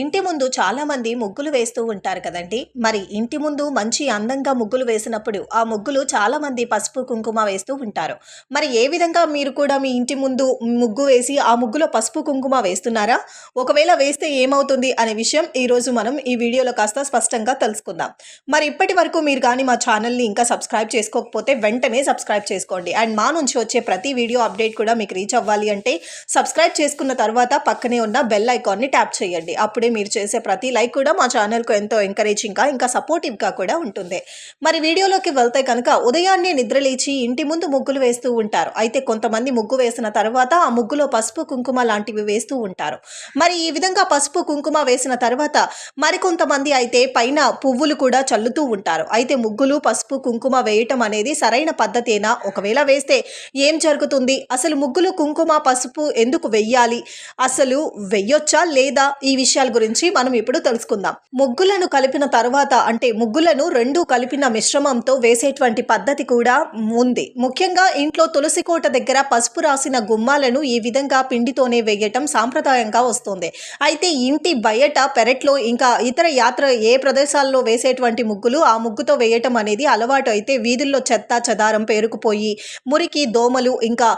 ఇంటి ముందు చాలామంది ముగ్గులు వేస్తూ ఉంటారు కదండి. మరి ఇంటి ముందు మంచి అందంగా ముగ్గులు వేసినప్పుడు ఆ ముగ్గులు చాలామంది పసుపు కుంకుమ వేస్తూ ఉంటారు. మరి ఏ విధంగా మీరు కూడా మీ ఇంటి ముందు ముగ్గు వేసి ఆ ముగ్గులో పసుపు కుంకుమ వేస్తున్నారా? ఒకవేళ వేస్తే ఏమవుతుంది అనే విషయం ఈరోజు మనం ఈ వీడియోలో కాస్త స్పష్టంగా తెలుసుకుందాం. మరి ఇప్పటి వరకు మీరు కానీ మా ఛానల్ని ఇంకా సబ్స్క్రైబ్ చేసుకోకపోతే వెంటనే సబ్స్క్రైబ్ చేసుకోండి. అండ్ మా నుంచి వచ్చే ప్రతి వీడియో అప్డేట్ కూడా మీకు రీచ్ అవ్వాలి అంటే సబ్స్క్రైబ్ చేసుకున్న తర్వాత పక్కనే ఉన్న బెల్ ఐకాన్ని ట్యాప్ చేయండి. అప్పుడు మీరు చేసే ప్రతి లైక్ కూడా మా ఛానల్కు ఎంతో ఎంకరేజింగ్గా ఇంకా సపోర్టివ్గా కూడా ఉంటుంది. మరి వీడియోలోకి వెళ్తే కనుక ఉదయాన్నే నిద్రలేచి ఇంటి ముందు ముగ్గులు వేస్తూ ఉంటారు. అయితే కొంతమంది ముగ్గు వేసిన తర్వాత ఆ ముగ్గులో పసుపు కుంకుమ లాంటివి వేస్తూ ఉంటారు. మరి ఈ విధంగా పసుపు కుంకుమ వేసిన తర్వాత మరికొంతమంది అయితే పైన పువ్వులు కూడా చల్లుతూ ఉంటారు. అయితే ముగ్గులు పసుపు కుంకుమ వేయటం అనేది సరైన పద్ధతేనా? ఒకవేళ వేస్తే ఏం జరుగుతుంది? అసలు ముగ్గులు కుంకుమ పసుపు ఎందుకు వెయ్యాలి? అసలు వెయ్యొచ్చా లేదా? ఈ విషయాల గురించి మనం ఇప్పుడు తెలుసుకుందాం. ముగ్గులను కలిపిన తర్వాత అంటే ముగ్గులను రెండు కలిపిన మిశ్రమంతో వేసేటువంటి పద్ధతి కూడా ఉంది. ముఖ్యంగా ఇంట్లో తులసి కోట దగ్గర పసుపు రాసిన గుమ్మాలను ఈ విధంగా పిండితోనే వేయటం సాంప్రదాయంగా వస్తుంది. అయితే ఇంటి బయట పెరట్లో ఇంకా ఇతర యాత్ర ఏ ప్రదేశాల్లో వేసేటువంటి ముగ్గులు ఆ ముగ్గుతో వేయటం అనేది అలవాటు అయితే వీధుల్లో చెత్త చెదారం పేరుకుపోయి మురికి దోమలు ఇంకా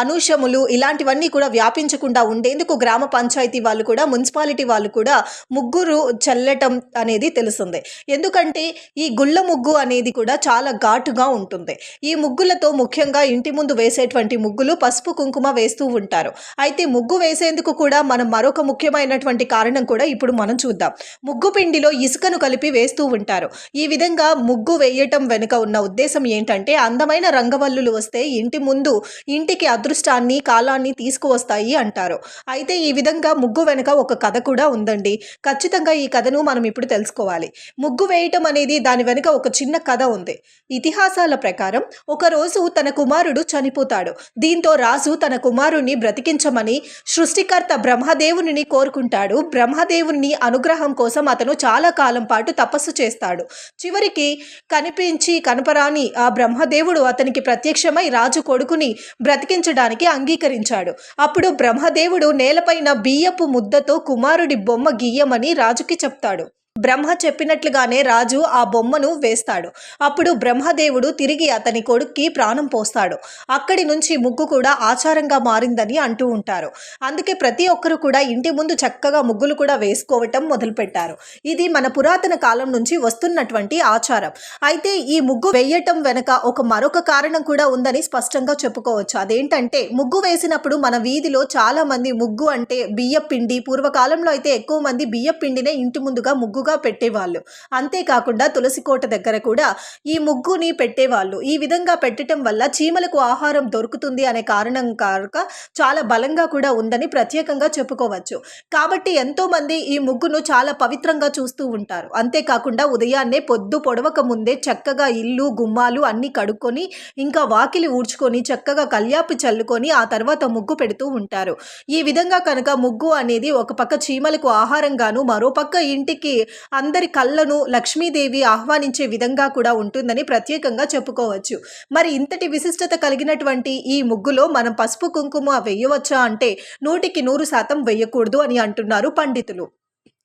అనూషములు ఇలాంటివన్నీ కూడా వ్యాపించకుండా ఉండేందుకు గ్రామ పంచాయతీ వాళ్ళు కూడా మున్సిపాలిటీ వాళ్ళు కూడా కూడా ముగ్గురు చల్లటం అనేది తెలుస్తుంది ఎందుకంటే ఈ గుళ్ళ ముగ్గు అనేది కూడా చాలా ఘాటుగా ఉంటుంది. ఈ ముగ్గులతో ముఖ్యంగా ఇంటి ముందు వేసేటువంటి ముగ్గులు పసుపు కుంకుమ వేస్తూ ఉంటారు. అయితే ముగ్గు వేసేందుకు కూడా మనం మరొక ముఖ్యమైనటువంటి కారణం కూడా ఇప్పుడు మనం చూద్దాం. ముగ్గు పిండిలో ఇసుకను కలిపి వేస్తూ ఉంటారు. ఈ విధంగా ముగ్గు వేయటం వెనుక ఉన్న ఉద్దేశం ఏంటంటే అందమైన రంగవల్లులు వస్తే ఇంటి ముందు ఇంటికి అదృష్టాన్ని కాలాన్ని తీసుకువస్తాయి అంటారు. అయితే ఈ విధంగా ముగ్గు వెనుక ఒక కథ కూడా ఉంది ఉందండి. ఖచ్చితంగా ఈ కథను మనం ఇప్పుడు తెలుసుకోవాలి. ముగ్గు వేయటం అనేది దాని వెనుక ఒక చిన్న కథ ఉంది. ఇతిహాసాల ప్రకారం ఒకరోజు తన కుమారుడు చనిపోతాడు. దీంతో రాజు తన కుమారుణ్ణి బ్రతికించమని సృష్టికర్త బ్రహ్మదేవుని కోరుకుంటాడు. బ్రహ్మదేవుని అనుగ్రహం కోసం అతను చాలా కాలం పాటు తపస్సు చేస్తాడు. చివరికి కనిపించి కనపరాని ఆ బ్రహ్మదేవుడు అతనికి ప్రత్యక్షమై రాజు కొడుకుని బ్రతికించడానికి అంగీకరించాడు. అప్పుడు బ్రహ్మదేవుడు నేలపైన బియ్యపు ముద్దతో కుమారుడి బొమ్మ గీయమని రాజుకి చెప్తాడు. బ్రహ్మ చెప్పినట్లుగానే రాజు ఆ బొమ్మను వేస్తాడు. అప్పుడు బ్రహ్మదేవుడు తిరిగి అతని కొడుక్కి ప్రాణం పోస్తాడు. అక్కడి నుంచి ముగ్గు కూడా ఆచారంగా మారిందని అంటూ ఉంటారు. అందుకే ప్రతి ఒక్కరు కూడా ఇంటి ముందు చక్కగా ముగ్గులు కూడా వేసుకోవటం మొదలుపెట్టారు. ఇది మన పురాతన కాలం నుంచి వస్తున్నటువంటి ఆచారం. అయితే ఈ ముగ్గు వేయటం వెనక ఒక మరొక కారణం కూడా ఉందని స్పష్టంగా చెప్పుకోవచ్చు. అదేంటంటే ముగ్గు వేసినప్పుడు మన వీధిలో చాలా మంది ముగ్గు అంటే బియ్య పిండి పూర్వకాలంలో అయితే ఎక్కువ మంది బియ్య పిండినే ఇంటి ముందుగా ముగ్గు ముగ్గుగా పెట్టేవాళ్ళు. అంతేకాకుండా తులసి కోట దగ్గర కూడా ఈ ముగ్గుని పెట్టేవాళ్ళు. ఈ విధంగా పెట్టడం వల్ల చీమలకు ఆహారం దొరుకుతుంది అనే కారణం కాక చాలా బలంగా కూడా ఉందని ప్రత్యేకంగా చెప్పుకోవచ్చు. కాబట్టి ఎంతో మంది ఈ ముగ్గును చాలా పవిత్రంగా చూస్తూ ఉంటారు. అంతేకాకుండా ఉదయాన్నే పొద్దు పొడవక ముందే చక్కగా ఇల్లు గుమ్మాలు అన్నీ కడుక్కొని ఇంకా వాకిలి ఊడ్చుకొని చక్కగా కల్యాపి చల్లుకొని ఆ తర్వాత ముగ్గు పెడుతూ ఉంటారు. ఈ విధంగా కనుక ముగ్గు అనేది ఒక పక్క చీమలకు ఆహారంగాను మరో పక్క ఇంటికి అందరి కళ్ళను లక్ష్మీదేవి ఆహ్వానించే విధంగా కూడా ఉంటుందని ప్రత్యేకంగా చెప్పుకోవచ్చు. మరి ఇంతటి విశిష్టత కలిగినటువంటి ఈ ముగ్గులో మనం పసుపు కుంకుమ వేయవచ్చా అంటే నూటికి నూరు శాతం వేయకూడదు అని అంటున్నారు పండితులు.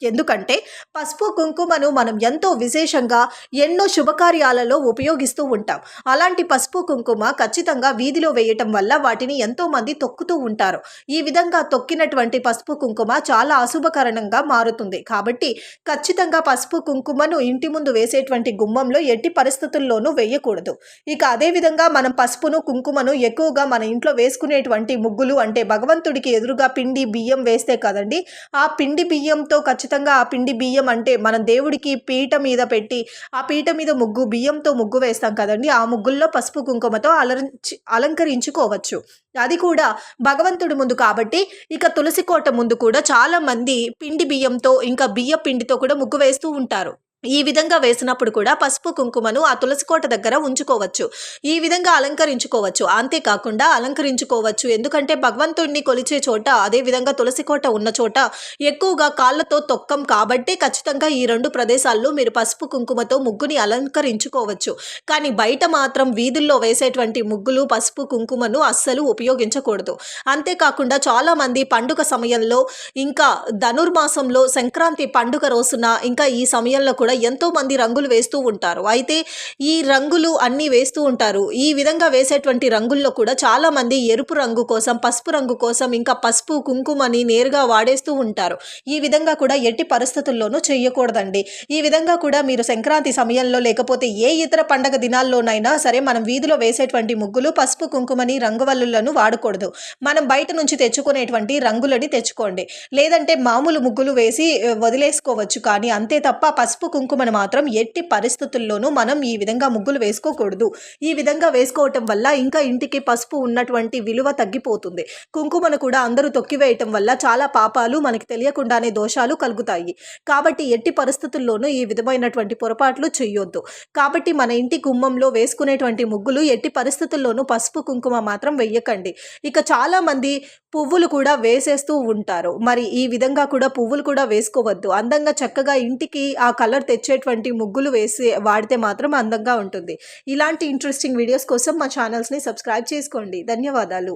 ఎందుకంటే పసుపు కుంకుమను మనం ఎంతో విశేషంగా ఎన్నో శుభకార్యాలలో ఉపయోగిస్తూ ఉంటాం. అలాంటి పసుపు కుంకుమ ఖచ్చితంగా వీధిలో వేయటం వల్ల వాటిని ఎంతో మంది తొక్కుతూ ఉంటారు. ఈ విధంగా తొక్కినటువంటి పసుపు కుంకుమ చాలా అశుభకరణంగా మారుతుంది. కాబట్టి ఖచ్చితంగా పసుపు కుంకుమను ఇంటి ముందు వేసేటువంటి గుమ్మంలో ఎట్టి పరిస్థితుల్లోనూ వేయకూడదు. ఇక అదేవిధంగా మనం పసుపును కుంకుమను ఎక్కువగా మన ఇంట్లో వేసుకునేటువంటి ముగ్గులు అంటే భగవంతుడికి ఎదురుగా పిండి బియ్యం వేస్తే కదండి ఆ పిండి బియ్యంతో ఖచ్చితంగా ఆ పిండి బియ్యం అంటే మనం దేవుడికి పీట మీద పెట్టి ఆ పీట మీద ముగ్గు బియ్యంతో ముగ్గు వేస్తాం కదండి. ఆ ముగ్గుల్లో పసుపు కుంకుమతో అలరించి అలంకరించుకోవచ్చు. అది కూడా భగవంతుడి ముందు కాబట్టి ఇక తులసి కోట ముందు కూడా చాలా మంది పిండి బియ్యంతో ఇంకా బియ్య పిండితో కూడా ముగ్గు వేస్తూ ఉంటారు. ఈ విధంగా వేసినప్పుడు కూడా పసుపు కుంకుమను ఆ తులసి కోట దగ్గర ఉంచుకోవచ్చు. ఈ విధంగా అలంకరించుకోవచ్చు. అంతేకాకుండా అలంకరించుకోవచ్చు. ఎందుకంటే భగవంతుడిని కొలిచే చోట అదే విధంగా తులసి కోట ఉన్న చోట ఎక్కువగా కాళ్ళతో తొక్కం కాబట్టి ఖచ్చితంగా ఈ రెండు ప్రదేశాల్లో మీరు పసుపు కుంకుమతో ముగ్గుని అలంకరించుకోవచ్చు. కానీ బయట మాత్రం వీధుల్లో వేసేటువంటి ముగ్గులు పసుపు కుంకుమను అస్సలు ఉపయోగించకూడదు. అంతేకాకుండా చాలా మంది పండుగ సమయంలో ఇంకా ధనుర్మాసంలో సంక్రాంతి పండుగ రోజున ఇంకా ఈ సమయంలో కూడా ఎంతో మంది రంగులు వేస్తూ ఉంటారు. అయితే ఈ రంగులు అన్నీ వేస్తూ ఉంటారు. ఈ విధంగా వేసేటువంటి రంగుల్లో కూడా చాలా మంది ఎరుపు రంగు కోసం పసుపు రంగు కోసం ఇంకా పసుపు కుంకుమని నేరుగా వాడేస్తూ ఉంటారు. ఈ విధంగా కూడా ఎట్టి పరిస్థితుల్లోనూ చేయకూడదండి ఈ విధంగా కూడా మీరు సంక్రాంతి సమయంలో లేకపోతే ఏ ఇతర పండగ దినాల్లోనైనా సరే మనం వీధిలో వేసేటువంటి ముగ్గులు పసుపు కుంకుమని రంగువల్లులను వాడకూడదు. మనం బయట నుంచి తెచ్చుకునేటువంటి రంగులని తెచ్చుకోండి. లేదంటే మామూలు ముగ్గులు వేసి వదిలేసుకోవచ్చు. కానీ అంతే తప్ప పసుపు కుంకుమను మాత్రం ఎట్టి పరిస్థితుల్లోనూ మనం ఈ విధంగా ముగ్గులు వేసుకోకూడదు. ఈ విధంగా వేసుకోవటం వల్ల ఇంకా ఇంటికి పసుపు ఉన్నటువంటి విలువ తగ్గిపోతుంది. కుంకుమను కూడా అందరూ తొక్కివేయటం వల్ల చాలా పాపాలు మనకి తెలియకుండానే దోషాలు కలుగుతాయి. కాబట్టి ఎట్టి పరిస్థితుల్లోనూ ఈ విధమైనటువంటి పొరపాట్లు చేయొద్దు కాబట్టి మన ఇంటి గుమ్మంలో వేసుకునేటువంటి ముగ్గులు ఎట్టి పరిస్థితుల్లోనూ పసుపు కుంకుమ మాత్రం వెయ్యకండి ఇక చాలా మంది పువ్వులు కూడా వేసేస్తూ ఉంటారు. మరి ఈ విధంగా కూడా పువ్వులు కూడా వేసుకోవద్దు. అందంగా చక్కగా ఇంటికి ఆ కలర్ తెచ్చేటువంటి ముగ్గులు వేసి వాడితే మాత్రం అందంగా ఉంటుంది. ఇలాంటి ఇంట్రెస్టింగ్ వీడియోస్ కోసం మా ఛానల్స్ని సబ్స్క్రైబ్ చేసుకోండి. ధన్యవాదాలు.